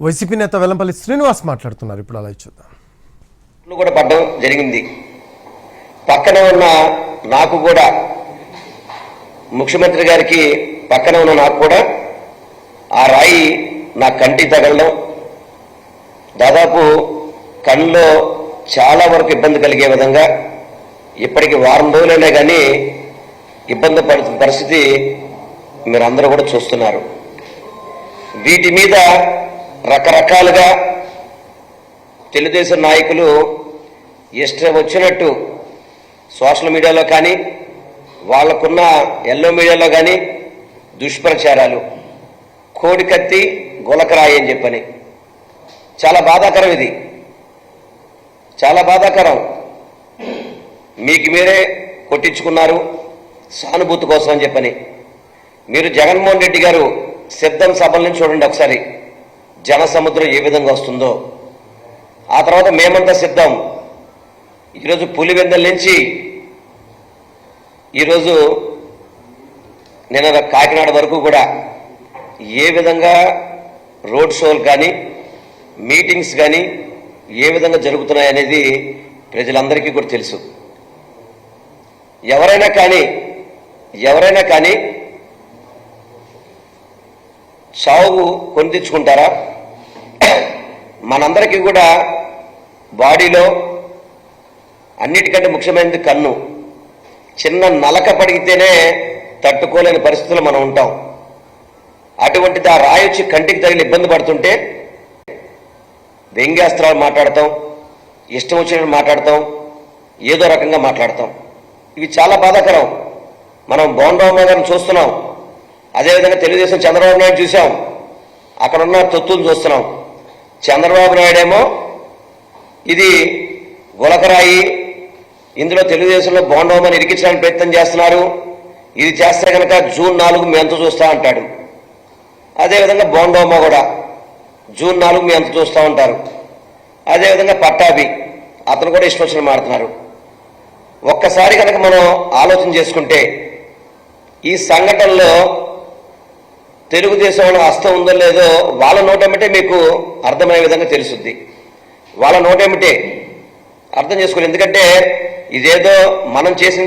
YCP నేత వెల్లంపల్లి శ్రీనివాస్ మాట్లాడుతున్నారు. ఇప్పుడు అలా చూద్దాం. కూడా పడ్డం జరిగింది. పక్కన ఉన్న నాకు కూడా ముఖ్యమంత్రి గారికి పక్కన ఉన్న నాకు కూడా ఆ రాయి నా కంటి తగలడం దాదాపు కళ్ళలో చాలా వరకు ఇబ్బంది కలిగే విధంగా ఇప్పటికి వారం రోజులైనా కానీ ఇబ్బంది పడుతున్న పరిస్థితి మీరందరూ కూడా చూస్తున్నారు. వీటి మీద రకరకాలుగా తెలుగుదేశం నాయకులు ఇష్టం వచ్చినట్టు సోషల్ మీడియాలో కానీ వాళ్ళకున్న ఎల్లో మీడియాలో కానీ దుష్ప్రచారాలు కోడికత్తి గులకరాయి అని చెప్పని. చాలా బాధాకరం ఇది. చాలా బాధాకరం. మీకు మీరే కొట్టించుకున్నారు సానుభూతి కోసం అని చెప్పని. మీరు జగన్మోహన్ రెడ్డి గారు సిద్ధం సభలను చూడండి ఒకసారి. జన సముద్రం ఏ విధంగా వస్తుందో. ఆ తర్వాత మేమంతా సిద్ధం. ఈరోజు పులివెందల నుంచి ఈరోజు నిన్న కాకినాడ వరకు కూడా ఏ విధంగా రోడ్ షోలు కానీ మీటింగ్స్ కానీ ఏ విధంగా జరుగుతున్నాయి అనేది ప్రజలందరికీ కూడా తెలుసు. ఎవరైనా కానీ ఎవరైనా కానీ చావు కొని తెచ్చుకుంటారా మనందరికీ కూడా బాడీలో అన్నిటికంటే ముఖ్యమైనది కన్ను. చిన్న నలక పడిగితేనే తట్టుకోలేని పరిస్థితుల్లో మనం ఉంటాం. అటువంటిది ఆ రాయి వచ్చి కంటికి తగిలి ఇబ్బంది పడుతుంటే వ్యంగ్యాస్త్రాలు మాట్లాడతాం ఇష్టం వచ్చినట్టు మాట్లాడతాం ఏదో రకంగా మాట్లాడతాం. ఇవి చాలా బాధాకరం. మనం బోండరావు గారిని చూస్తున్నాం. అదేవిధంగా తెలుగుదేశం చంద్రబాబు నాయుడు చూసాం అక్కడ ఉన్న తొత్తులు చూస్తున్నాం. చంద్రబాబు నాయుడేమో ఇది గులకరాయి ఇందులో తెలుగుదేశంలో బోండవమని ఇరికించడానికి ప్రయత్నం చేస్తున్నారు. ఇది చేస్తే కనుక జూన్ నాలుగు మీ అంత చూస్తా అంటాడు అదేవిధంగా బోండోమ కూడా జూన్ నాలుగు మీ అంత చూస్తూ ఉంటారు. అదేవిధంగా పట్టాభి అతను కూడా ఇష్టం వచ్చిన ఒక్కసారి కనుక మనం ఆలోచన చేసుకుంటే ఈ సంఘటనలో తెలుగుదేశంలో హస్తం ఉందో లేదో వాళ్ళ నోటేమిటే మీకు అర్థమయ్యే విధంగా తెలుస్తుంది వాళ్ళ నోటేమిటే? అర్థం చేసుకోవాలి. ఎందుకంటే ఇదేదో మనం చేసిన